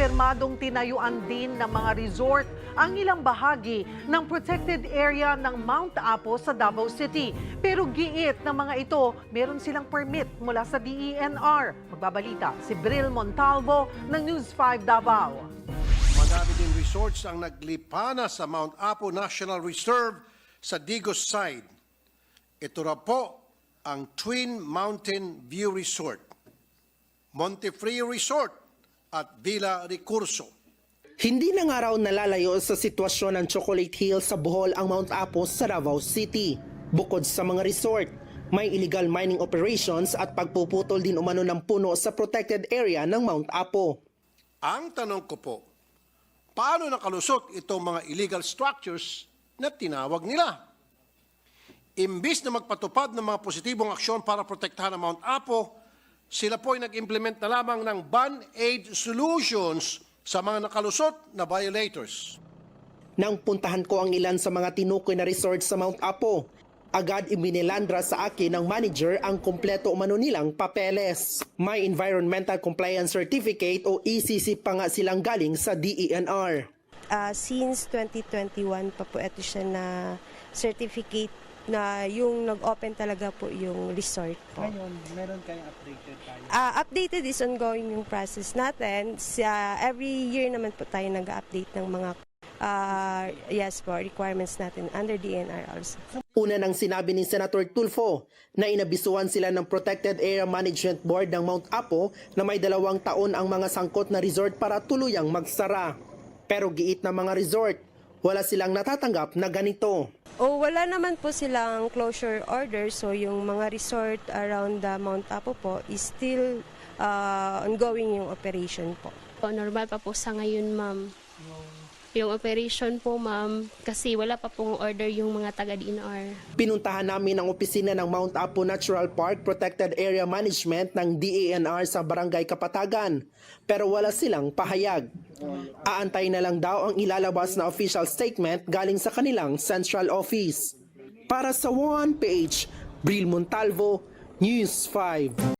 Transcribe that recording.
kumpirmadong tinayuan din ng mga resort ang ilang bahagi ng protected area ng Mount Apo sa Davao City. Pero giit ng mga ito, meron silang permit mula sa DENR. Magbabalita si Bril Montalvo ng News 5 Davao. Madami din resorts ang naglipana sa Mount Apo National Reserve sa Digos side. Ito na po ang Twin Mountain View Resort, Montefrio Resort at Villa Recurso. Hindi na nga raw nalalayo sa sitwasyon ng Chocolate Hill sa Bohol ang Mount Apo sa Davao City. Bukod sa mga resort, may illegal mining operations at pagpuputol din umano ng puno sa protected area ng Mount Apo. Ang tanong ko po, paano nakalusot itong mga illegal structures na tinawag nila? Imbis na magpatupad ng mga positibong aksyon para protektahan ang Mount Apo, sila po ay nag-implement na lamang ng ban-aid solutions sa mga nakalusot na violators. Nang puntahan ko ang ilan sa mga tinukoy na resort sa Mount Apo, agad iminilandra sa akin ng manager ang kompleto umano nilang papeles. May Environmental Compliance Certificate o ECC pa nga silang galing sa DENR. Ah, since 2021 pa po ito siya na certificate na yung nag-open talaga po yung resort po. Ngayon, meron kayong updated tayo. Ah, updated is ongoing yung process natin. Sa, every year naman po tayo nag-update ng mga ah, yes po, requirements natin under DNR also. Una nang sinabi ni Senator Tulfo na inabisuan sila ng Protected Area Management Board ng Mount Apo na may dalawang taon ang mga sangkot na resort para tuluyang magsara. Pero giit na mga resort, wala silang natatanggap na ganito. O wala naman po silang closure order so yung mga resort around the Mount Apo po is still ah, ongoing yung operation po. Po, normal pa po sa ngayon, ma'am. Yung operation po, ma'am, kasi wala pa pong order yung mga taga-DNR. Pinuntahan namin ang opisina ng Mount Apo Natural Park Protected Area Management ng DENR sa Barangay Kapatagan pero wala silang pahayag. Aantay na lang daw ang ilalabas na official statement galing sa kanilang central office. Para sa One Page, Bril Montalvo, News 5.